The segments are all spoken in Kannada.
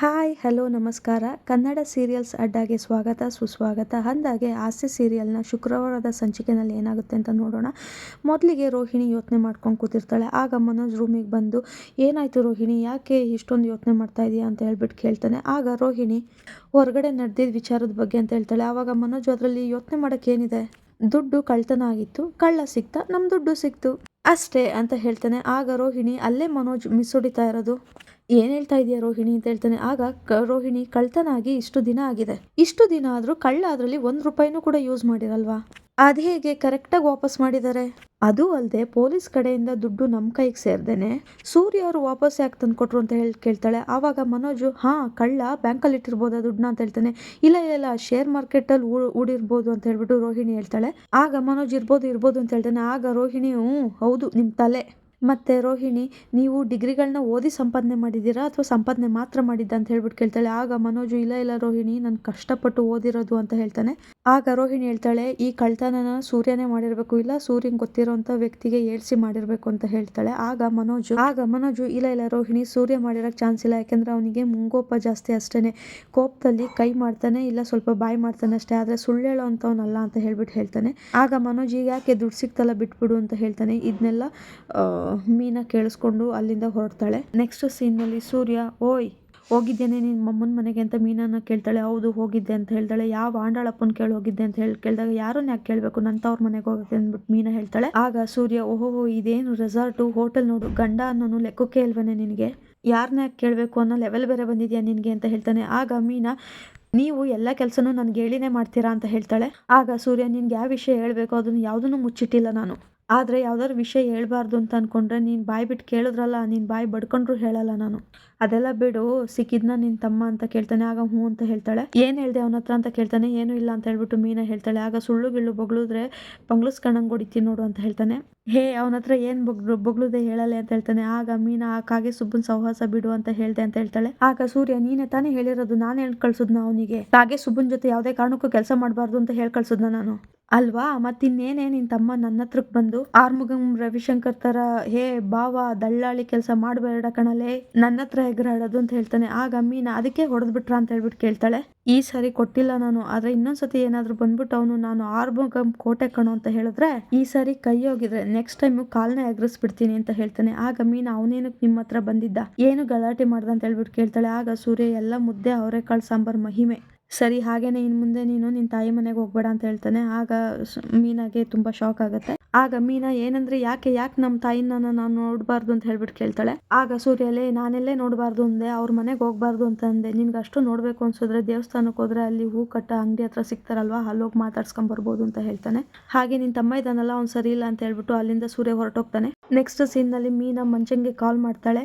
ಹಾಯ್, ಹಲೋ, ನಮಸ್ಕಾರ. ಕನ್ನಡ ಸೀರಿಯಲ್ಸ್ ಅಡ್ಡಾಗೆ ಸ್ವಾಗತ, ಸುಸ್ವಾಗತ. ಅಂದಾಗೆ ಆಸೆ ಸೀರಿಯಲ್ನ ಶುಕ್ರವಾರದ ಸಂಚಿಕೆನಲ್ಲಿ ಏನಾಗುತ್ತೆ ಅಂತ ನೋಡೋಣ. ಮೊದಲಿಗೆ ರೋಹಿಣಿ ಯೋಚನೆ ಮಾಡ್ಕೊಂಡು ಕೂತಿರ್ತಾಳೆ. ಆಗ ಮನೋಜ್ ರೂಮಿಗೆ ಬಂದು, ಏನಾಯಿತು ರೋಹಿಣಿ, ಯಾಕೆ ಇಷ್ಟೊಂದು ಯೋಚನೆ ಮಾಡ್ತಾ ಇದೀಯಾ? ಅಂತ ಹೇಳ್ಬಿಟ್ಟು ಕೇಳ್ತಾನೆ. ಆಗ ರೋಹಿಣಿ, ಹೊರಗಡೆ ನಡೆದಿದ್ದ ವಿಚಾರದ ಬಗ್ಗೆ ಅಂತ ಹೇಳ್ತಾಳೆ. ಆವಾಗ ಮನೋಜ್ ಅದರಲ್ಲಿ ಯೋಚನೆ ಮಾಡೋಕ್ಕೇನಿದೆ ದುಡ್ಡು ಕಳ್ತನ ಆಗಿತ್ತು. ಕಳ್ಳ ಸಿಕ್ತ ನಮ್ಮ ದುಡ್ಡು ಸಿಕ್ತು. ಅಷ್ಟೇ, ಅಂತ ಹೇಳ್ತಾನೆ. ಆಗ ರೋಹಿಣಿ, ಅಲ್ಲೇ ಮನೋಜ್ ಮಿಸ್ ಹೊಡಿತಾ ಇರೋದು? ಏನ್ ಹೇಳ್ತಾ ಇದೆಯಾ ರೋಹಿಣಿ ಅಂತ ಹೇಳ್ತಾನೆ. ಆಗ ಕ- ರೋಹಿಣಿ ಕಳ್ತನಾಗಿ ಇಷ್ಟು ದಿನ ಆಗಿದೆ. ಇಷ್ಟು ದಿನ ಆದ್ರೂ ಕಳ್ಳ ಅದರಲ್ಲಿ ಒಂದು ರೂಪಾಯಿನೂ ಕೂಡ ಯೂಸ್ ಮಾಡಿರಲ್ವಾ? ಅದು ಹೇಗೆ ಕರೆಕ್ಟಾಗಿ ವಾಪಸ್ ಮಾಡಿದ್ದಾರೆ ಅದು ಅಲ್ಲದೆ ಪೊಲೀಸ್ ಕಡೆಯಿಂದ ದುಡ್ಡು ನಮ್ಮ ಕೈಗೆ ಸೇರ್ದೇನೆ ಸೂರ್ಯ ಅವರು ವಾಪಸ್ ಯಾಕೆ ತಂದ್ಕೊಟ್ರು ಅಂತ ಹೇಳಿ ಕೇಳ್ತಾಳೆ. ಆವಾಗ ಮನೋಜು, ಹಾ, ಕಳ್ಳ ಬ್ಯಾಂಕಲ್ಲಿ ಇಟ್ಟಿರ್ಬೋದಾ ದುಡ್ಡನ್ನ? ಅಂತ ಹೇಳ್ತಾನೆ. ಇಲ್ಲ ಇಲ್ಲ ಇಲ್ಲ ಶೇರ್ ಮಾರ್ಕೆಟಲ್ಲಿ ಊಡಿರ್ಬೋದು ಅಂತ ಹೇಳ್ಬಿಟ್ಟು ರೋಹಿಣಿ ಹೇಳ್ತಾಳೆ. ಆಗ ಮನೋಜ್ ಇರ್ಬೋದು ಇರ್ಬೋದು ಅಂತ ಹೇಳ್ತಾನೆ. ಆಗ ರೋಹಿಣಿ ಹ್ಞೂ ಹೌದು ನಿಮ್ಮ ತಲೆ. ಮತ್ತೆ ರೋಹಿಣಿ, ನೀವು ಡಿಗ್ರಿಗಳನ್ನ ಓದಿ ಸಂಪಾದನೆ ಮಾಡಿದ್ದೀರಾ ಅಥವಾ ಸಂಪಾದನೆ ಮಾತ್ರ ಮಾಡಿದ್ದ ಅಂತ ಹೇಳ್ಬಿಟ್ಟು ಕೇಳ್ತಾಳೆ. ಆಗ ಮನೋಜು, ಇಲ್ಲ ಇಲ್ಲ ರೋಹಿಣಿ, ನಾನು ಕಷ್ಟಪಟ್ಟು ಓದಿರೋದು ಅಂತ ಹೇಳ್ತಾನೆ. ಆಗ ರೋಹಿಣಿ ಹೇಳ್ತಾಳೆ, ಈ ಕಳ್ತನನ ಸೂರ್ಯನೇ ಮಾಡಿರ್ಬೇಕು. ಇಲ್ಲ, ಸೂರ್ಯನ್ ಗೊತ್ತಿರೋಂಥ ವ್ಯಕ್ತಿಗೆ ಏಳ್ಸಿ ಮಾಡಿರ್ಬೇಕು ಅಂತ ಹೇಳ್ತಾಳೆ. ಆಗ ಮನೋಜು ಆಗ ಮನೋಜು, ಇಲ್ಲ ಇಲ್ಲ ರೋಹಿಣಿ, ಸೂರ್ಯ ಮಾಡಿರೋಕ್ ಚಾನ್ಸ್ ಇಲ್ಲ. ಯಾಕೆಂದರೆ ಅವನಿಗೆ ಮುಂಗೋಪ ಜಾಸ್ತಿ ಅಷ್ಟೇನೆ. ಕೋಪದಲ್ಲಿ ಕೈ ಮಾಡ್ತಾನೆ, ಇಲ್ಲ ಸ್ವಲ್ಪ ಬಾಯಿ ಮಾಡ್ತಾನೆ ಅಷ್ಟೇ. ಆದ್ರೆ ಸುಳ್ಳು ಹೇಳೋ ಅಂಥವ್ನಲ್ಲ ಅಂತ ಹೇಳ್ಬಿಟ್ಟು ಹೇಳ್ತಾನೆ. ಆಗ ಮನೋಜ್, ಈಗ ಯಾಕೆ ದುಡ್ಡು ಸಿಕ್ತಲ್ಲ ಬಿಟ್ಬಿಡು ಅಂತ ಹೇಳ್ತಾನೆ. ಇದನ್ನೆಲ್ಲ ಮೀನಾ ಕೇಳಿಸ್ಕೊಂಡು ಅಲ್ಲಿಂದ ಹೊರಡ್ತಾಳೆ. ನೆಕ್ಸ್ಟ್ ಸೀನ್ನಲ್ಲಿ ಸೂರ್ಯ, ಓಯ್ ಹೋಗಿದ್ದೇನೆ, ನಿನ್ನ ಮಮ್ಮನ ಮನೆಗೆ ಅಂತ ಮೀನನ್ನ ಕೇಳ್ತಾಳೆ. ಹೌದು, ಹೋಗಿದ್ದೆ ಅಂತ ಹೇಳ್ತಾಳೆ. ಯಾವ ಆಂಡಾಳಪ್ಪನ ಕೇಳಿ ಹೋಗಿದ್ದೆ ಅಂತ ಹೇಳಿ, ಕೇಳಿದಾಗ ಯಾರನ್ನ ಯಾಕೆ ಕೇಳಬೇಕು? ನನ್ನ ತವ್ರ ಮನೆಗೆ ಹೋಗುತ್ತೆ ಅಂದ್ಬಿಟ್ಟು ಮೀನಾ ಹೇಳ್ತಾಳೆ. ಆಗ ಸೂರ್ಯ ಓಹೋ ಇದೇನು ರೆಸಾರ್ಟು ಹೋಟೆಲ್ ನೋಡು. ಗಂಡ ಅನ್ನೋನು ಲೆಕ್ಕಕ್ಕೆ ಇಲ್ವನೇ ನಿನಗೆ? ಯಾರನ್ನ ಕೇಳಬೇಕು ಅನ್ನೋ ಲೆವೆಲ್ ಬೇರೆ ಬಂದಿದ್ಯಾ ನಿನಗೆ ಅಂತ ಹೇಳ್ತಾನೆ. ಆಗ ಮೀನಾ, ನೀವು ಎಲ್ಲ ಕೆಲಸನೂ ನನಗೆ ಹೇಳಿನೇ ಮಾಡ್ತೀರಾ ಅಂತ ಹೇಳ್ತಾಳೆ. ಆಗ ಸೂರ್ಯ, ನಿನ್ಗೆ ಯಾವ ವಿಷಯ ಹೇಳಬೇಕು? ಅದನ್ನು ಯಾವುದನ್ನು ಮುಚ್ಚಿಟ್ಟಿಲ್ಲ ನಾನು. ಆದರೆ ಯಾವ್ದಾದ್ರು ವಿಷಯ ಹೇಳ್ಬಾರ್ದು ಅಂತ ಅಂದ್ಕೊಂಡ್ರೆ ನೀನು ಬಾಯಿ ಬಿಟ್ಟು ಕೇಳಿದ್ರಲ್ಲ, ನೀನು ಬಾಯಿ ಬಡ್ಕೊಂಡ್ರು ಹೇಳಲ್ಲ ನಾನು. ಅದೆಲ್ಲ ಬಿಡು, ಸಿಕ್ಕಿದ್ನ ನಿನ್ನ ತಮ್ಮ ಅಂತ ಕೇಳ್ತಾನೆ, ಆಗ ಹ್ಞೂ ಅಂತ ಹೇಳ್ತಾಳೆ. ಏನು ಹೇಳ್ದೆ ಅವನ ಹತ್ರ ಅಂತ ಕೇಳ್ತಾನೆ, ಏನೂ ಇಲ್ಲ ಅಂತ ಹೇಳ್ಬಿಟ್ಟು ಮೀನಾ ಹೇಳ್ತಾಳೆ. ಆಗ ಸುಳ್ಳು ಗಿಳ್ಳು ಬೊಗಳಿದ್ರೆ ಬಂಗ್ಳಿಸ್ಕಣಂಗೆ ಹೊಡಿತೀನಿ ನೋಡು ಅಂತ ಹೇಳ್ತಾನೆ. ಹೇ, ಅವನ ಹತ್ರ ಏನು ಬೊಗ್ಳು ಬೊಗಳುದೆ ಹೇಳಲೆ ಅಂತ ಹೇಳ್ತಾನೆ. ಆಗ ಮೀನಾ, ಆ ಕಾಗೆ ಸುಬ್ಬನ್ ಸಹವಾಸ ಬಿಡು ಅಂತ ಹೇಳ್ದೆ ಅಂತ ಹೇಳ್ತಾಳೆ. ಆಗ ಸೂರ್ಯ, ನೀನೇ ತಾನೇ ಹೇಳಿರೋದು, ನಾನು ಹೇಳಿ ಕಳ್ಸುದ್ನ ಅವನಿಗೆ? ಕಾಗೆ ಸುಬ್ಬನ್ ಜೊತೆ ಯಾವುದೇ ಕಾರಣಕ್ಕೂ ಕೆಲಸ ಮಾಡಬಾರ್ದು ಅಂತ ಹೇಳಿ ಕಳ್ಸುದ್ನ ನಾನು? ಅಲ್ವಾ? ಮತ್ತಿನ್ನೇನೇ ನಿನ್ ತಮ್ಮ ನನ್ನ ಹತ್ರಕ್ ಬಂದು, ಆರ್ಮುಗಂ ರವಿಶಂಕರ್ ತರ, ಹೇ ಬಾವ ದಳ್ಳಾಳಿ ಕೆಲಸ ಮಾಡಬೇಡ ಕಣಲೆ, ನನ್ನ ಹತ್ರ ಎಗರಾಡೋದು ಅಂತ ಹೇಳ್ತಾನೆ. ಆಗ ಮೀನಾ, ಅದಕ್ಕೆ ಹೊಡೆದ್ಬಿಟ್ರ ಅಂತ ಹೇಳ್ಬಿಟ್ಟು ಕೇಳ್ತಾಳೆ. ಈ ಸಾರಿ ಕೊಟ್ಟಿಲ್ಲ ನಾನು, ಆದ್ರೆ ಇನ್ನೊಂದ್ಸತಿ ಏನಾದ್ರು ಬಂದ್ಬಿಟ್ಟು ಅವನು ನಾನು ಆರ್ಮುಗಂ ಕೋಟೆ ಕಣೋ ಅಂತ ಹೇಳಿದ್ರೆ, ಈ ಸಾರಿ ಕೈ ಹೋಗಿದ್ರೆ ನೆಕ್ಸ್ಟ್ ಟೈಮ್ ಕಾಲ್ನ ಎಗರಿಸ್ಬಿಡ್ತೀನಿ ಅಂತ ಹೇಳ್ತಾನೆ. ಆಗ ಮೀನಾ ಅವನೇನಕ್ಕೆ ನಿಮ್ಮ ಹತ್ರ ಬಂದಿದ್ದ, ಏನು ಗಲಾಟೆ ಮಾಡ್ದ ಅಂತ ಹೇಳ್ಬಿಟ್ಟು ಕೇಳ್ತಾಳೆ. ಆಗ ಸೂರ್ಯ, ಎಲ್ಲ ಮುದ್ದೆ, ಅವರೆಕಾಳು, ಸಾಂಬಾರ್, ಮಹಿಮೆ ಸರಿ, ಹಾಗೇನೆ ಇನ್ ಮುಂದೆ ನೀನು ನಿನ್ನ ತಾಯಿ ಮನೆಗೆ ಹೋಗ್ಬೇಡ ಅಂತ ಹೇಳ್ತಾನೆ. ಆಗ ಮೀನಾಗೆ ತುಂಬಾ ಶಾಕ್ ಆಗುತ್ತೆ. ಆಗ ಮೀನಾ ಏನಂದ್ರೆ, ಯಾಕೆ ಯಾಕೆ ನಮ್ಮ ತಾಯಿನ ನಾನು ನೋಡಬಾರ್ದು ಅಂತ ಹೇಳ್ಬಿಟ್ಟು ಕೇಳ್ತಾಳೆ. ಆಗ ಸೂರ್ಯಲೇ, ನಾನೆಲ್ಲೇ ನೋಡಬಾರ್ದು ಅಂದೆ, ಅವ್ರ ಮನೆಗೆ ಹೋಗ್ಬಾರ್ದು ಅಂತ ಅಂದೆ. ನಿನ್ಗೆ ಅಷ್ಟು ನೋಡ್ಬೇಕು ಅನ್ಸಿದ್ರೆ ದೇವಸ್ಥಾನಕ್ಕೆ ಹೋದ್ರೆ ಅಲ್ಲಿ ಹೂ ಕಟ್ಟ ಅಂಗಡಿ ಹತ್ರ ಸಿಗ್ತಾರಲ್ವಾ, ಅಲ್ಲೋಗಿ ಮಾತಾಡ್ಸ್ಕೊಂಡ್ ಬರ್ಬೋದು ಅಂತ ಹೇಳ್ತಾನೆ. ಹಾಗೆ ನಿನ್ ತಮ್ಮ ಇದ್ದಾನಲ್ಲ ಅವ್ನು ಸರಿ ಇಲ್ಲ ಅಂತ ಹೇಳ್ಬಿಟ್ಟು ಅಲ್ಲಿಂದ ಸೂರ್ಯ ಹೊರಟೋಗ್ತಾನೆ. ನೆಕ್ಸ್ಟ್ ಸೀನ್ನಲ್ಲಿ ಮೀನಾ ಮಂಚಂಗೆ ಕಾಲ್ ಮಾಡ್ತಾಳೆ.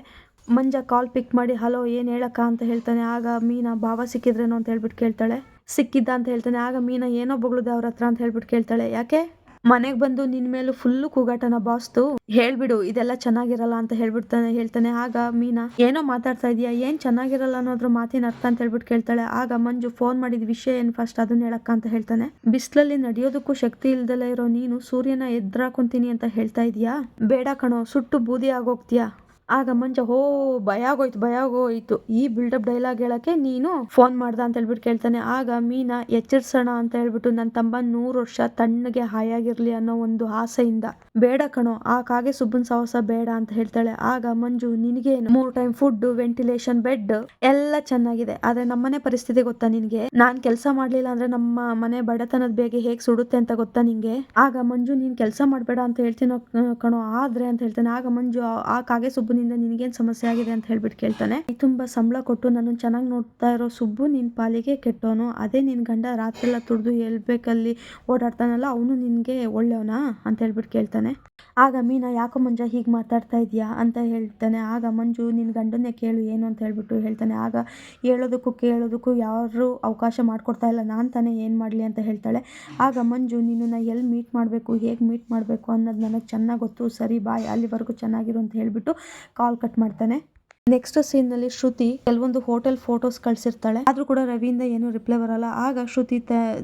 ಮಂಜ ಕಾಲ್ ಪಿಕ್ ಮಾಡಿ ಹಲೋ ಏನು ಹೇಳಕ್ಕ? ಅಂತ ಹೇಳ್ತಾನೆ. ಆಗ ಮೀನಾ, ಭಾವ ಸಿಕ್ಕಿದ್ರೇನೋ? ಅಂತ ಹೇಳ್ಬಿಟ್ಟು ಕೇಳ್ತಾಳೆ. ಸಿಕ್ಕಿದ್ದ? ಅಂತ ಹೇಳ್ತಾನೆ. ಆಗ ಮೀನಾ, ಏನೋ ಬೊಗಳುದೆ ಅವ್ರ ಹತ್ರ? ಅಂತ ಹೇಳ್ಬಿಟ್ಟು ಕೇಳ್ತಾಳೆ. ಯಾಕೆ? ಮನೆಗೆ ಬಂದು ನಿನ್ ಮೇಲೂ ಫುಲ್ಲು ಕೂಗಾಟನ ಬಾಸ್ತು ಹೇಳ್ಬಿಡು, ಇದೆಲ್ಲ ಚೆನ್ನಾಗಿರಲ್ಲ? ಅಂತ ಹೇಳ್ಬಿಡ್ತಾನೆ ಹೇಳ್ತಾನೆ. ಆಗ ಮೀನಾ, ಏನೋ ಮಾತಾಡ್ತಾ ಇದೀಯಾ? ಏನ್ ಚೆನ್ನಾಗಿರಲ್ಲ ಅನ್ನೋದ್ರ ಮಾತಿನ ಅರ್ಥ? ಅಂತ ಹೇಳ್ಬಿಟ್ಟು ಕೇಳ್ತಾಳೆ. ಆಗ ಮಂಜು, ಫೋನ್ ಮಾಡಿದ ವಿಷಯ ಏನ್ ಫಸ್ಟ್ ಅದನ್ನ ಹೇಳಕ್ಕ? ಅಂತ ಹೇಳ್ತಾನೆ. ಬಿಸ್ಲಲ್ಲಿ ನಡೆಯೋದಕ್ಕೂ ಶಕ್ತಿ ಇಲ್ದಲೇ ಇರೋ ನೀನು ಸೂರ್ಯನ ಎದ್ರಾಕೊಂತೀನಿ ಅಂತ ಹೇಳ್ತಾ ಇದೀಯಾ? ಬೇಡ ಕಣೋ, ಸುಟ್ಟು ಬೂದಿ ಆಗೋಗ್ತೀಯಾ? ಆಗ ಮಂಜ, ಹೋ, ಭಯ ಆಗೋಯ್ತು ಭಯ ಆಗೋಯ್ತು. ಈ ಬಿಲ್ಡಪ್ ಡೈಲಾಗ್ ಹೇಳಕ್ಕೆ ನೀನು ಫೋನ್ ಮಾಡ್ದ ಅಂತ ಹೇಳ್ಬಿಟ್ಟು ಕೇಳ್ತಾನೆ. ಆಗ ಮೀನಾ, ಎಚ್ಚರಿಸೋಣ ಅಂತ ಹೇಳ್ಬಿಟ್ಟು ನನ್ನ ತಮ್ಮ ನೂರು ವರ್ಷ ತಣ್ಣಗೆ ಹಾಯಾಗಿರ್ಲಿ ಅನ್ನೋ ಒಂದು ಆಸೆಯಿಂದ, ಬೇಡ ಕಣೋ, ಆ ಕಾಗೆ ಸುಬ್ಬನ್ ಸಾಹಸ ಬೇಡ ಅಂತ ಹೇಳ್ತಾಳೆ. ಆಗ ಮಂಜು ನಿನಗೆ ಮೂರ್ ಟೈಮ್ ಫುಡ್ ವೆಂಟಿಲೇಷನ್ ಬೆಡ್ ಎಲ್ಲ ಚೆನ್ನಾಗಿದೆ. ಆದ್ರೆ ನಮ್ಮನೆ ಪರಿಸ್ಥಿತಿ ಗೊತ್ತಾ ನಿನ್ಗೆ? ನಾನ್ ಕೆಲಸ ಮಾಡ್ಲಿಲ್ಲ ಅಂದ್ರೆ ನಮ್ಮ ಮನೆ ಬಡತನದ ಬೇಗ ಹೇಗ್ ಸುಡುತ್ತೆ ಅಂತ ಗೊತ್ತಾ ನಿಂಗೆ? ಆಗ ಮಂಜು, ನೀನ್ ಕೆಲಸ ಮಾಡ್ಬೇಡ ಅಂತ ಹೇಳ್ತೀನೋ, ಕಣೋ, ಆದ್ರೆ? ಅಂತ ಹೇಳ್ತಾನೆ. ಆಗ ಮಂಜು, ಆ- ಕಾಗೆ ಕಾಗೆ ಸುಬ್ಬನಿಂದ ನಿನಗೇನು ಸಮಸ್ಯೆ ಆಗಿದೆ ಅಂತ ಹೇಳ್ಬಿಟ್ಟು ಕೇಳ್ತಾನೆ. ತುಂಬ ಸಂಬಳ ಕೊಟ್ಟು ನಾನು ಚೆನ್ನಾಗಿ ನೋಡ್ತಾ ಇರೋ ಸುಬ್ಬು ನಿನ್ ಪಾಲಿಗೆ ಕೆಟ್ಟವನು ಅದೇ ನಿನ್ ಗಂಡ ರಾತ್ರಿ ಎಲ್ಲ ತುಡ್ದು ಹೇಳ್ಬೇಕಲ್ಲಿ ಓಡಾಡ್ತಾನಲ್ಲ, ಅವನು ನಿನಗೆ ಒಳ್ಳೆಯವನಾ? ಅಂತ ಹೇಳ್ಬಿಟ್ಟು ಕೇಳ್ತಾನೆ. ಆಗ ಮೀನಾ, ಯಾಕೋ ಮಂಜ, ಹೀಗೆ ಮಾತಾಡ್ತಾ ಇದೆಯಾ? ಅಂತ ಹೇಳ್ತಾನೆ. ಆಗ ಮಂಜು ನಿನ್ನ ಗಂಡನ್ನೇ ಕೇಳು, ಏನು? ಅಂತ ಹೇಳಿಬಿಟ್ಟು ಹೇಳ್ತಾನೆ. ಆಗ ಹೇಳೋದಕ್ಕೂ ಕೇಳೋದಕ್ಕೂ ಯಾರು ಅವಕಾಶ ಮಾಡಿಕೊಡ್ತಾ ಇಲ್ಲ. ನಾನು ತಾನೇ ಏನು ಮಾಡಲಿ ಅಂತ ಹೇಳ್ತಾಳೆ. ಆಗ ಮಂಜು, ನಿನ್ನನ್ನು ಎಲ್ಲಿ ಮೀಟ್ ಮಾಡಬೇಕು, ಹೇಗೆ ಮೀಟ್ ಮಾಡಬೇಕು ಅನ್ನೋದು ನನಗೆ ಚೆನ್ನಾಗಿ ಗೊತ್ತು. ಸರಿ, ಬಾಯ್, ಅಲ್ಲಿವರೆಗೂ ಚೆನ್ನಾಗಿರು ಅಂತ ಹೇಳಿಬಿಟ್ಟು ಕಾಲ್ ಕಟ್ ಮಾಡ್ತಾನೆ. ನೆಕ್ಸ್ಟ್ ಸೀನ್ನಲ್ಲಿ ಶ್ರುತಿ ಕೆಲವೊಂದು ಹೋಟೆಲ್ ಫೋಟೋಸ್ ಕಳ್ಸಿರ್ತಾಳೆ. ಆದ್ರೂ ಕೂಡ ರವಿಯಿಂದ ಏನು ರಿಪ್ಲೈ ಬರಲ್ಲ. ಆಗ ಶ್ರುತಿ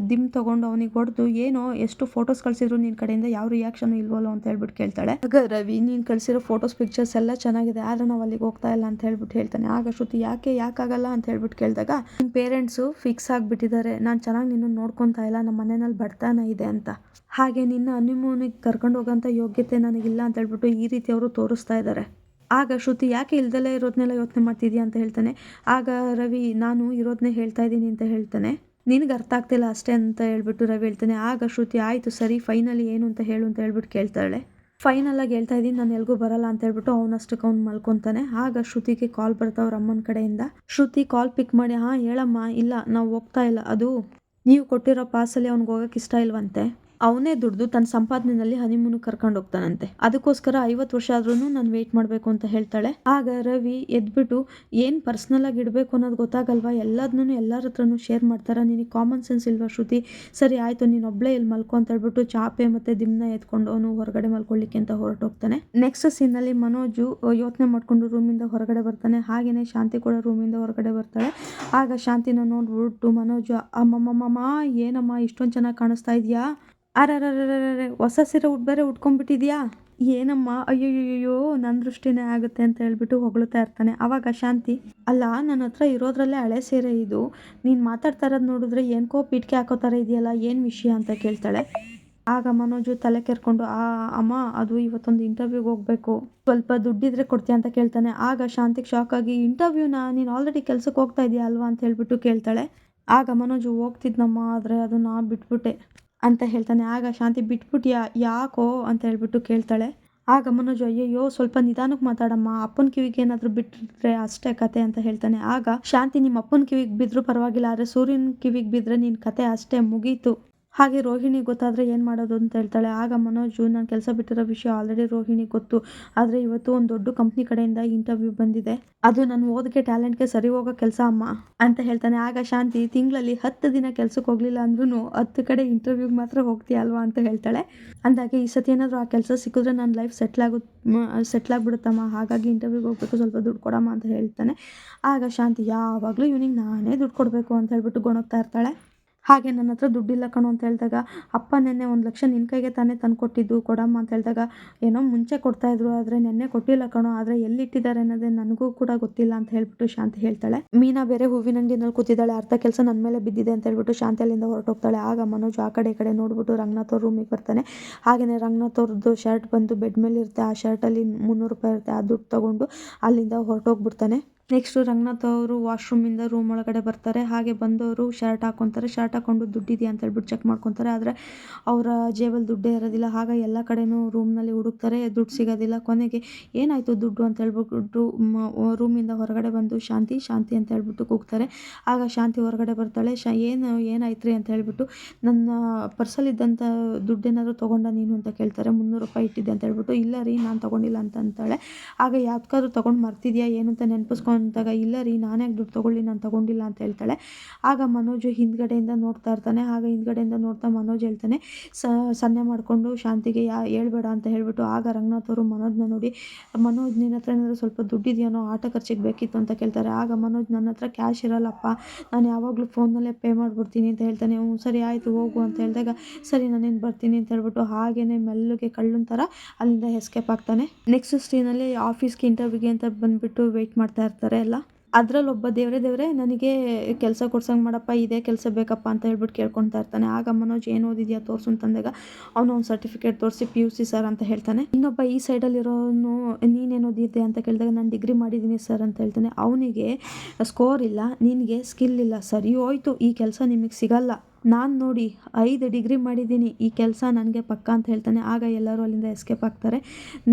ದಿಮ್ ತಗೊಂಡು ಅವನಿಗೆ ಹೊಡೆದು, ಏನೋ, ಎಷ್ಟು ಫೋಟೋಸ್ ಕಳ್ಸಿದ್ರು ನಿನ್ ಕಡೆಯಿಂದ? ಯಾವ ರಿಯಾಕ್ಷನ್ ಇಲ್ವಲ್ಲ? ಅಂತ ಹೇಳ್ಬಿಟ್ಟು ಕೇಳ್ತಾಳೆ. ಆಗ ರವಿ, ನೀನ್ ಕಳ್ಸಿರೋ ಫೋಟೋಸ್ ಪಿಕ್ಚರ್ಸ್ ಎಲ್ಲ ಚೆನ್ನಾಗಿದೆ. ಆದ್ರೆ ನಾವು ಅಲ್ಲಿಗೆ ಹೋಗ್ತಾ ಇಲ್ಲ ಅಂತ ಹೇಳ್ಬಿಟ್ಟು ಹೇಳ್ತಾನೆ. ಆಗ ಶ್ರುತಿ, ಯಾಕೆ, ಯಾಕಾಗಲ್ಲ? ಅಂತ ಹೇಳ್ಬಿಟ್ಟು ಕೇಳಿದಾಗ, ನಿನ್ ಪೇರೆಂಟ್ಸ್ ಫಿಕ್ಸ್ ಆಗಿಬಿಟ್ಟಿದ್ದಾರೆ ನಾನು ಚೆನ್ನಾಗಿ ನಿನ್ನ ನೋಡ್ಕೊಂತಾ ಇಲ್ಲ. ನಮ್ಮ ಮನೆಯಲ್ಲಿ ಬಡತನ ಇದೆ ಅಂತ. ಹಾಗೆ ನಿನ್ನ ಹನಿಮೂನಿಗೆ ಕರ್ಕೊಂಡು ಹೋಗೋಂಥ ಯೋಗ್ಯತೆ ನನಗಿಲ್ಲ ಅಂತ ಹೇಳ್ಬಿಟ್ಟು ಈ ರೀತಿ ಅವರು ತೋರಿಸ್ತಾ ಇದ್ದಾರೆ ಆಗ ಶ್ರುತಿ ಯಾಕೆ ಇಲ್ದಲೇ ಇರೋದನ್ನೆಲ್ಲ ಯೋಚನೆ ಮಾಡ್ತಿದ್ಯಾ ಅಂತ ಹೇಳ್ತಾನೆ. ಆಗ ರವಿ, ನಾನು ಇರೋದನ್ನೇ ಹೇಳ್ತಾ ಇದ್ದೀನಿ ಅಂತ ಹೇಳ್ತಾನೆ. ನಿನಗೆ ಅರ್ಥ ಆಗ್ತಿಲ್ಲ ಅಷ್ಟೇ ಅಂತ ಹೇಳ್ಬಿಟ್ಟು ರವಿ ಹೇಳ್ತಾನೆ. ಆಗ ಶ್ರುತಿ, ಆಯಿತು ಸರಿ, ಫೈನಲಿ ಏನು ಅಂತ ಹೇಳು ಅಂತ ಹೇಳ್ಬಿಟ್ಟು ಕೇಳ್ತಾಳೆ. ಫೈನಲಾಗಿ ಹೇಳ್ತಾ ಇದ್ದೀನಿ, ನಾನು ಎಲ್ಗೂ ಬರಲ್ಲ ಅಂತ ಹೇಳ್ಬಿಟ್ಟು ಅವನಷ್ಟಕ್ಕೆ ಅವ್ನು ಮಲ್ಕೊಂತಾನೆ. ಆಗ ಶ್ರುತಿಗೆ ಕಾಲ್ ಬರ್ತಾವ್ರ ಅಮ್ಮನ ಕಡೆಯಿಂದ. ಶ್ರುತಿ ಕಾಲ್ ಪಿಕ್ ಮಾಡಿ, ಹಾಂ, ಹೇಳಮ್ಮ, ಇಲ್ಲ, ನಾವು ಹೋಗ್ತಾ ಇಲ್ಲ. ಅದು, ನೀವು ಕೊಟ್ಟಿರೋ ಪಾಸಲ್ಲಿ ಅವ್ನಿಗೆ ಹೋಗಕ್ಕೆ ಇಷ್ಟ ಇಲ್ವಂತೆ. ಅವನೇ ದುಡ್ದು ತನ್ನ ಸಂಪಾದನೆಯಲ್ಲಿ ಹನಿಮೂನ್ ಕರ್ಕೊಂಡು ಹೋಗ್ತಾನಂತೆ. ಅದಕ್ಕೋಸ್ಕರ ಐವತ್ತು ವರ್ಷ ಆದ್ರೂ ನಾನು ವೇಟ್ ಮಾಡಬೇಕು ಅಂತ ಹೇಳ್ತಾಳೆ. ಆಗ ರವಿ ಎದ್ಬಿಟ್ಟು, ಏನು ಪರ್ಸ್ನಲ್ ಆಗಿ ಇಡಬೇಕು ಅನ್ನೋದು ಗೊತ್ತಾಗಲ್ವಾ? ಎಲ್ಲದನ್ನೂ ಎಲ್ಲರ ಹತ್ರನು ಶೇರ್ ಮಾಡ್ತಾರೆ? ನಿನಗೆ ಕಾಮನ್ ಸೆನ್ಸ್ ಇಲ್ವಾ ಶ್ರುತಿ? ಸರಿ ಆಯ್ತು, ನೀನು ಒಬ್ಳೇ ಇಲ್ಲಿ ಮಲ್ಕೊ ಅಂತ ಹೇಳ್ಬಿಟ್ಟು ಚಾಪೆ ಮತ್ತೆ ದಿಮ್ನ ಎತ್ಕೊಂಡು ಅವನು ಹೊರಗಡೆ ಮಲ್ಕೊಳ್ಳಿಕ್ಕೆ ಅಂತ ಹೊರಟೋಗ್ತಾನೆ. ನೆಕ್ಸ್ಟ್ ಸೀನಲ್ಲಿ ಮನೋಜು ಯೋಚನೆ ಮಾಡ್ಕೊಂಡು ರೂಮಿಂದ ಹೊರಗಡೆ ಬರ್ತಾನೆ. ಹಾಗೆಯೇ ಶಾಂತಿ ಕೂಡ ರೂಮಿಂದ ಹೊರಗಡೆ ಬರ್ತಾಳೆ. ಆಗ ಶಾಂತಿನ ನೋಡ್ಬಿಟ್ಟು ಮನೋಜು ಅಮ್ಮಮ್ಮಮ್ಮ ಏನಮ್ಮ, ಇಷ್ಟೊಂದು ಚೆನ್ನಾಗಿ ಕಾಣಿಸ್ತಾ ಇದೆಯಾ? ಅರರರರರೆ ಹೊಸ ಸೀರೆ ಉಟ್ ಬೇರೆ ಉಟ್ಕೊಂಡ್ಬಿಟ್ಟಿದ್ಯಾ ಏನಮ್ಮ ಅಯ್ಯೋಯ್ಯೋ ನನ್ನ ದೃಷ್ಟಿನೇ ಆಗುತ್ತೆ ಅಂತ ಹೇಳ್ಬಿಟ್ಟು ಹೊಗಳ್ತಾ ಇರ್ತಾನೆ ಅವಾಗ ಶಾಂತಿ ಅಲ್ಲ ನನ್ನ ಹತ್ರ ಇರೋದ್ರಲ್ಲೇ ಹಳೆ ಸೀರೆ ಇದು ನೀನು ಮಾತಾಡ್ತಾ ಇರೋದು ನೋಡಿದ್ರೆ ಏನ್ಕೋ ಪಿಟ್ಕೆ ಹಾಕೋ ಥರ ಇದೆಯಲ್ಲ ಏನು ವಿಷಯ ಅಂತ ಕೇಳ್ತಾಳೆ ಆಗ ಮನೋಜು ತಲೆ ಕೆರ್ಕೊಂಡು ಆ ಅಮ್ಮ ಅದು ಇವತ್ತೊಂದು ಇಂಟರ್ವ್ಯೂಗೆ ಹೋಗ್ಬೇಕು ಸ್ವಲ್ಪ ದುಡ್ಡಿದ್ರೆ ಕೊಡ್ತೀಯ ಅಂತ ಕೇಳ್ತಾನೆ ಆಗ ಶಾಂತಿಗೆ ಶಾಕ್ ಆಗಿ ಇಂಟರ್ವ್ಯೂನ ನೀನು ಆಲ್ರೆಡಿ ಕೆಲ್ಸಕ್ಕೆ ಹೋಗ್ತಾ ಇದೆಯಾ ಅಲ್ವಾ ಅಂತ ಹೇಳ್ಬಿಟ್ಟು ಕೇಳ್ತಾಳೆ ಆಗ ಮನೋಜು ಹೋಗ್ತಿದ್ನಮ್ಮ ಆದರೆ ಅದನ್ನ ಬಿಟ್ಬಿಟ್ಟೆ ಅಂತ ಹೇಳ್ತಾನೆ. ಆಗ ಶಾಂತಿ ಬಿಟ್ಬಿಟ್ಟು ಯಾಕೋ ಅಂತ ಹೇಳ್ಬಿಟ್ಟು ಕೇಳ್ತಾಳೆ. ಆಗ ಮನೋಜು, ಅಯ್ಯಯ್ಯೋ, ಸ್ವಲ್ಪ ನಿಧಾನಕ್ಕೆ ಮಾತಾಡಮ್ಮ. ಅಪ್ಪನ ಕಿವಿಗೆ ಏನಾದರೂ ಬಿಟ್ಟರೆ ಅಷ್ಟೇ ಕತೆ ಅಂತ ಹೇಳ್ತಾನೆ. ಆಗ ಶಾಂತಿ, ನಿಮ್ಮ ಅಪ್ಪನ ಕಿವಿಗೆ ಬಿದ್ದರೂ ಪರವಾಗಿಲ್ಲ, ಆದರೆ ಸೂರ್ಯನ ಕಿವಿಗೆ ಬಿದ್ದರೆ ನಿನ್ನ ಕತೆ ಅಷ್ಟೇ ಮುಗೀತು. ಹಾಗೆ ರೋಹಿಣಿ ಗೊತ್ತಾದರೆ ಏನು ಮಾಡೋದು ಅಂತ ಹೇಳ್ತಾಳೆ. ಆಗ ಮನೋಜು ನಾನು ಕೆಲಸ ಬಿಟ್ಟಿರೋ ವಿಷಯ ಆಲ್ರೆಡಿ ರೋಹಿಣಿ ಗೊತ್ತು. ಆದರೆ ಇವತ್ತು ಒಂದು ದೊಡ್ಡ ಕಂಪ್ನಿ ಕಡೆಯಿಂದ ಇಂಟರ್ವ್ಯೂ ಬಂದಿದೆ. ಅದು ನಾನು ಓದಕ್ಕೆ ಟ್ಯಾಲೆಂಟ್ಗೆ ಸರಿ ಹೋಗೋ ಕೆಲಸ ಅಮ್ಮ ಅಂತ ಹೇಳ್ತಾನೆ. ಆಗ ಶಾಂತಿ, ತಿಂಗಳಲ್ಲಿ ಹತ್ತು ದಿನ ಕೆಲಸಕ್ಕೆ ಹೋಗಲಿಲ್ಲ ಅಂದ್ರೂ ಹತ್ತು ಕಡೆ ಇಂಟರ್ವ್ಯೂಗೆ ಮಾತ್ರ ಹೋಗ್ತೀಯ ಅಲ್ವಾ ಅಂತ ಹೇಳ್ತಾಳೆ. ಅಂದಾಗೆ ಈ ಸತಿ ಏನಾದರೂ ಆ ಕೆಲಸ ಸಿಕ್ಕಿದ್ರೆ ನನ್ನ ಲೈಫ್ ಸೆಟ್ಲ್ ಆಗು ಸೆಟ್ಲ್ ಆಗಿಬಿಡುತ್ತಮ್ಮ. ಹಾಗಾಗಿ ಇಂಟರ್ವ್ಯೂಗೆ ಹೋಗ್ಬೇಕು, ಸ್ವಲ್ಪ ದುಡ್ಡು ಕೊಡಮ್ಮ ಅಂತ ಹೇಳ್ತಾನೆ. ಆಗ ಶಾಂತಿ, ಯಾವಾಗಲೂ ಇವನಿಗೆ ನಾನೇ ದುಡ್ಡು ಕೊಡಬೇಕು ಅಂತ ಹೇಳ್ಬಿಟ್ಟು ಗೊಣಗ್ತಾ ಇರ್ತಾಳೆ. ಹಾಗೆ ನನ್ನ ಹತ್ರ ದುಡ್ಡಿಲ್ಲ ಕಣೋ ಅಂತ ಹೇಳಿದಾಗ, ಅಪ್ಪ, ನೆನ್ನೆ ಒಂದು ಲಕ್ಷ ನಿನ್ನ ಕೈಗೆ ತಾನೇ ತಂದು ಕೊಟ್ಟಿದ್ದು ಕೊಡಮ್ಮ, ಅಂತ ಹೇಳಿದಾಗ, ಏನೋ ಮುಂಚೆ ಕೊಡ್ತಾಯಿದ್ರು ಆದರೆ ನೆನ್ನೆ ಕೊಟ್ಟಿಲ್ಲ ಕಣೋ, ಆದರೆ ಎಲ್ಲಿಟ್ಟಿದ್ದಾರೆ ಅನ್ನೋದೇ ನನಗೂ ಕೂಡ ಗೊತ್ತಿಲ್ಲ ಅಂತ ಹೇಳ್ಬಿಟ್ಟು ಶಾಂತಿ ಹೇಳ್ತಾಳೆ. ಮೀನಾ ಬೇರೆ ಹೂವಿನ ಅಂಗಡಿನಲ್ಲಿ ಕೂತಿದ್ದಾಳೆ ಅರ್ಧ ಕೆಲಸ ನನ್ನ ಮೇಲೆ ಬಿದ್ದಿದೆ ಅಂತ ಹೇಳ್ಬಿಟ್ಟು ಶಾಂತಿ ಅಲ್ಲಿಂದ ಹೊರಟೋಗ್ತಾಳೆ. ಆಗ ಮನೋಜ್ ಆ ಕಡೆ ಕಡೆ ನೋಡ್ಬಿಟ್ಟು ರಂಗನಾಥ್ ಅವ್ರ ರೂಮಿಗೆ ಬರ್ತಾನೆ. ಹಾಗೆಯೇ ರಂಗನಾಥ್ ಅವ್ರದ್ದು ಶರ್ಟ್ ಬಂದು ಬೆಡ್ ಮೇಲೆ ಇರುತ್ತೆ ಆ ಶರ್ಟಲ್ಲಿ ಮುನ್ನೂರು ರೂಪಾಯಿ ಇರುತ್ತೆ, ಆ ದುಡ್ಡು ತೊಗೊಂಡು ಅಲ್ಲಿಂದ ಹೊರಟೋಗ್ಬಿಡ್ತಾನೆ. ನೆಕ್ಸ್ಟು ರಂಗನಾಥ್ ಅವರು ವಾಶ್ರೂಮಿಂದ ರೂಮ್ ಒಳಗಡೆ ಬರ್ತಾರೆ. ಹಾಗೆ ಬಂದವರು ಶರ್ಟ್ ಹಾಕ್ಕೊತಾರೆ ಶರ್ಟ್ ಹಾಕ್ಕೊಂಡು ದುಡ್ಡಿದೆಯಾ ಅಂತ ಹೇಳ್ಬಿಟ್ಟು ಚೆಕ್ ಮಾಡ್ಕೊತಾರೆ. ಆದರೆ ಅವರ ಜೇಬಲ್ಲಿ ದುಡ್ಡೇ ಇರೋದಿಲ್ಲ. ಹಾಗೆ ಎಲ್ಲ ಕಡೆಯೂ ರೂಮ್ನಲ್ಲಿ ಹುಡುಕ್ತಾರೆ. ದುಡ್ಡು ಸಿಗೋದಿಲ್ಲ. ಕೊನೆಗೆ ಏನಾಯಿತು ದುಡ್ಡು ಅಂತ ಹೇಳ್ಬಿಟ್ಟು ರೂಮಿಂದ ಹೊರಗಡೆ ಬಂದು ಶಾಂತಿ ಶಾಂತಿ ಅಂತ ಹೇಳ್ಬಿಟ್ಟು ಕೂಗ್ತಾರೆ. ಆಗ ಶಾಂತಿ ಹೊರಗಡೆ ಬರ್ತಾಳೆ. ಶಾ, ಏನು ಏನಾಯ್ತು ರೀ ಅಂತ ಹೇಳ್ಬಿಟ್ಟು ನನ್ನ ಪರ್ಸಲ್ಲಿದ್ದಂಥ ದುಡ್ಡೇನಾದರೂ ತೊಗೊಂಡ ನೀನು ಅಂತ ಕೇಳ್ತಾರೆ. ಮುನ್ನೂರು ರೂಪಾಯಿ ಇಟ್ಟಿದ್ದೆ ಅಂತ ಹೇಳ್ಬಿಟ್ಟು, ಇಲ್ಲ ರೀ, ನಾನು ತೊಗೊಂಡಿಲ್ಲ ಅಂತ ಅಂತಾಳೆ. ಆಗ ಯಾವ್ದಕ್ಕಾದ್ರೂ ತೊಗೊಂಡು ಮರ್ತಿದ್ಯಾ, ಏನು ಅಂತ ನೆನಪಿಸ್ಕೊಂಡಾಗ ಇಲ್ಲ ರೀ, ನಾನೇ ದುಡ್ಡು ತೊಗೊಳ್ಳಿ, ನಾನು ತೊಗೊಂಡಿಲ್ಲ ಅಂತ ಹೇಳ್ತಾಳೆ. ಆಗ ಮನೋಜ್ ಹಿಂದ್ಗಡೆಯಿಂದ ನೋಡ್ತಾ ಇರ್ತಾನೆ. ಆಗ ಹಿಂದ್ಗಡೆಯಿಂದ ನೋಡ್ತಾ ಮನೋಜ್ ಹೇಳ್ತಾನೆ ಸನ್ನೆ ಮಾಡಿಕೊಂಡು ಶಾಂತಿಗೆ ಯಾ, ಹೇಳ್ಬೇಡ ಅಂತ ಹೇಳ್ಬಿಟ್ಟು ಆಗ ರಂಗನಾಥ್ ಅವರು ಮನೋಜ್ನ ನೋಡಿ, ಮನೋಜ್ ನಿನ್ನ ಹತ್ರ ಏನಾದರೂ ಸ್ವಲ್ಪ ದುಡ್ಡಿದೆಯೋ ಆಟ ಖರ್ಚಿಗೆ ಬೇಕಿತ್ತು ಅಂತ ಕೇಳ್ತಾರೆ. ಆಗ ಮನೋಜ್, ನನ್ನ ಹತ್ರ ಕ್ಯಾಶ್ ಇರಲ್ಲಪ್ಪ, ನಾನು ಯಾವಾಗಲೂ ಫೋನಲ್ಲೇ ಪೇ ಮಾಡಿಬಿಡ್ತೀನಿ ಅಂತ ಹೇಳ್ತಾನೆ. ಹ್ಞೂ, ಸರಿ ಆಯಿತು, ಹೋಗು ಅಂತ ಹೇಳಿದಾಗ, ಸರಿ ನಾನೇನು ಬರ್ತೀನಿ ಅಂತ ಹೇಳ್ಬಿಟ್ಟು ಹಾಗೇ ಮೆಲ್ಲಗೆ ಕಳ್ಳನ ಥರ ಅಲ್ಲಿಂದ ಎಸ್ಕೇಪ್ ಆಗ್ತಾನೆ. ನೆಕ್ಸ್ಟ್ ಸ್ಟೀನಲ್ಲಿ ಆಫೀಸ್ಗೆ ಇಂಟರ್ವ್ಯೂಗೆ ಅಂತ ಬಂದುಬಿಟ್ಟು ವೆಯ್ಟ್ ಮಾಡ್ತಾ ಇರ್ತಾರೆ. ಎಲ್ಲ ಅದ್ರಲ್ಲಿ ಒಬ್ಬ ದೇವರೇ ದೇವರೇ, ನನಗೆ ಕೆಲಸ ಕೊಡ್ಸಂಗೆ ಮಾಡಪ್ಪ, ಇದೇ ಕೆಲಸ ಬೇಕಪ್ಪ ಅಂತ ಹೇಳ್ಬಿಟ್ಟು ಕೇಳ್ಕೊತಾ ಇರ್ತಾನೆ. ಆಗ ಮನೋಜ್, ಏನು ಓದಿದ್ಯಾ? ತೋರ್ಸು. ಅಂತಂದಾಗ ಅವನು ಒಂದು ಸರ್ಟಿಫಿಕೇಟ್ ತೋರಿಸಿ ಪಿ ಯು ಸಿ ಸರ್ ಅಂತ ಹೇಳ್ತಾನೆ. ಇನ್ನೊಬ್ಬ ಈ ಸೈಡಲ್ಲಿರೋನು ನೀನೇನು ಓದಿದ್ದೆ? ಅಂತ ಕೇಳಿದಾಗ, ನಾನು ಡಿಗ್ರಿ ಮಾಡಿದ್ದೀನಿ ಸರ್ ಅಂತ ಹೇಳ್ತಾನೆ. ಅವನಿಗೆ ಸ್ಕೋರ್ ಇಲ್ಲ, ನಿನಗೆ ಸ್ಕಿಲ್ ಇಲ್ಲ ಸರಿ ಹೋಯ್ತು. ಈ ಕೆಲಸ ನಿಮಗೆ ಸಿಗಲ್ಲ. ನಾನು ನೋಡಿ ಐದು ಡಿಗ್ರಿ ಮಾಡಿದ್ದೀನಿ, ಈ ಕೆಲಸ ನನಗೆ ಪಕ್ಕ ಅಂತ ಹೇಳ್ತಾನೆ, ಆಗ ಎಲ್ಲರೂ ಅಲ್ಲಿಂದ ಎಸ್ಕೇಪ್ ಆಗ್ತಾರೆ.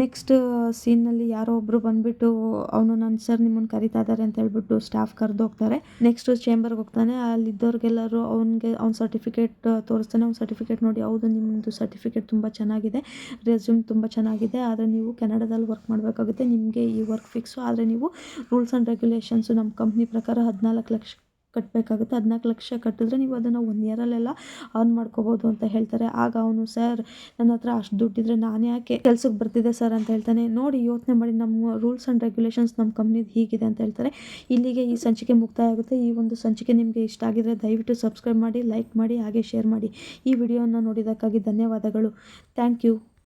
ನೆಕ್ಸ್ಟ್ ಸೀನಲ್ಲಿ ಯಾರೋ ಒಬ್ಬರು ಬಂದುಬಿಟ್ಟು ಅವನು ನನ್ನ ಸರ್ ನಿಮ್ಮನ್ನು ಕರಿತಾ ಇದ್ದಾರೆ ಅಂತ ಹೇಳ್ಬಿಟ್ಟು ಸ್ಟಾಫ್ ಕರೆದು ಹೋಗ್ತಾರೆ. ನೆಕ್ಸ್ಟ್ ಚೇಂಬರ್ಗೆ ಹೋಗ್ತಾನೆ ಅಲ್ಲಿದ್ದವ್ರಿಗೆಲ್ಲರೂ ಅವನಿಗೆ ಅವ್ನ ಸರ್ಟಿಫಿಕೇಟ್ ತೋರಿಸ್ತಾನೆ. ಅವ್ನ ಸರ್ಟಿಫಿಕೇಟ್ ನೋಡಿ, ಹೌದು ನಿಮ್ಮದು ಸರ್ಟಿಫಿಕೇಟ್ ತುಂಬ ಚೆನ್ನಾಗಿದೆ ರೆಸ್ಯೂಮ್ ತುಂಬ ಚೆನ್ನಾಗಿದೆ, ಆದರೆ ನೀವು ಕೆನಡಾದಲ್ಲಿ ವರ್ಕ್ ಮಾಡಬೇಕಾಗುತ್ತೆ, ನಿಮಗೆ ಈ ವರ್ಕ್ ಫಿಕ್ಸು ಆದರೆ ನೀವು ರೂಲ್ಸ್ ಆ್ಯಂಡ್ ರೆಗ್ಯುಲೇಷನ್ಸು ನಮ್ಮ ಕಂಪ್ನಿ ಪ್ರಕಾರ ಹದಿನಾಲ್ಕು ಲಕ್ಷ ಕಟ್ಟಬೇಕಾಗುತ್ತೆ ಹದಿನಾಲ್ಕು ಲಕ್ಷ ಕಟ್ಟಿದ್ರೆ ನೀವು ಅದನ್ನು ಒನ್ ಇಯರಲ್ಲೆಲ್ಲ ಅರ್ನ್ ಮಾಡ್ಕೋಬೋದು ಅಂತ ಹೇಳ್ತಾರೆ. ಆಗ ಅವನು, ಸರ್, ನನ್ನ ಹತ್ರ ಅಷ್ಟು ದುಡ್ಡಿದ್ರೆ ನಾನು ಯಾಕೆ ಕೆಲ್ಸಕ್ಕೆ ಬರ್ತಿದ್ದೆ ಸರ್? ಅಂತ ಹೇಳ್ತಾನೆ. ನೋಡಿ, ಯೋಚನೆ ಮಾಡಿ. ನಮ್ಮ ರೂಲ್ಸ್ ಆ್ಯಂಡ್ ರೆಗ್ಯುಲೇಷನ್ಸ್ ನಮ್ಮ ಕಂಪ್ನಿದು ಹೀಗಿದೆ ಅಂತ ಹೇಳ್ತಾರೆ. ಇಲ್ಲಿಗೆ ಈ ಸಂಚಿಕೆ ಮುಕ್ತಾಯ ಆಗುತ್ತೆ. ಈ ಒಂದು ಸಂಚಿಕೆ ನಿಮಗೆ ಇಷ್ಟ ಆಗಿದ್ರೆ ದಯವಿಟ್ಟು ಸಬ್ಸ್ಕ್ರೈಬ್ ಮಾಡಿ ಲೈಕ್ ಮಾಡಿ, ಹಾಗೆ ಶೇರ್ ಮಾಡಿ. ಈ ವಿಡಿಯೋನ ನೋಡಿದ್ದಕ್ಕಾಗಿ ಧನ್ಯವಾದಗಳು. Thank you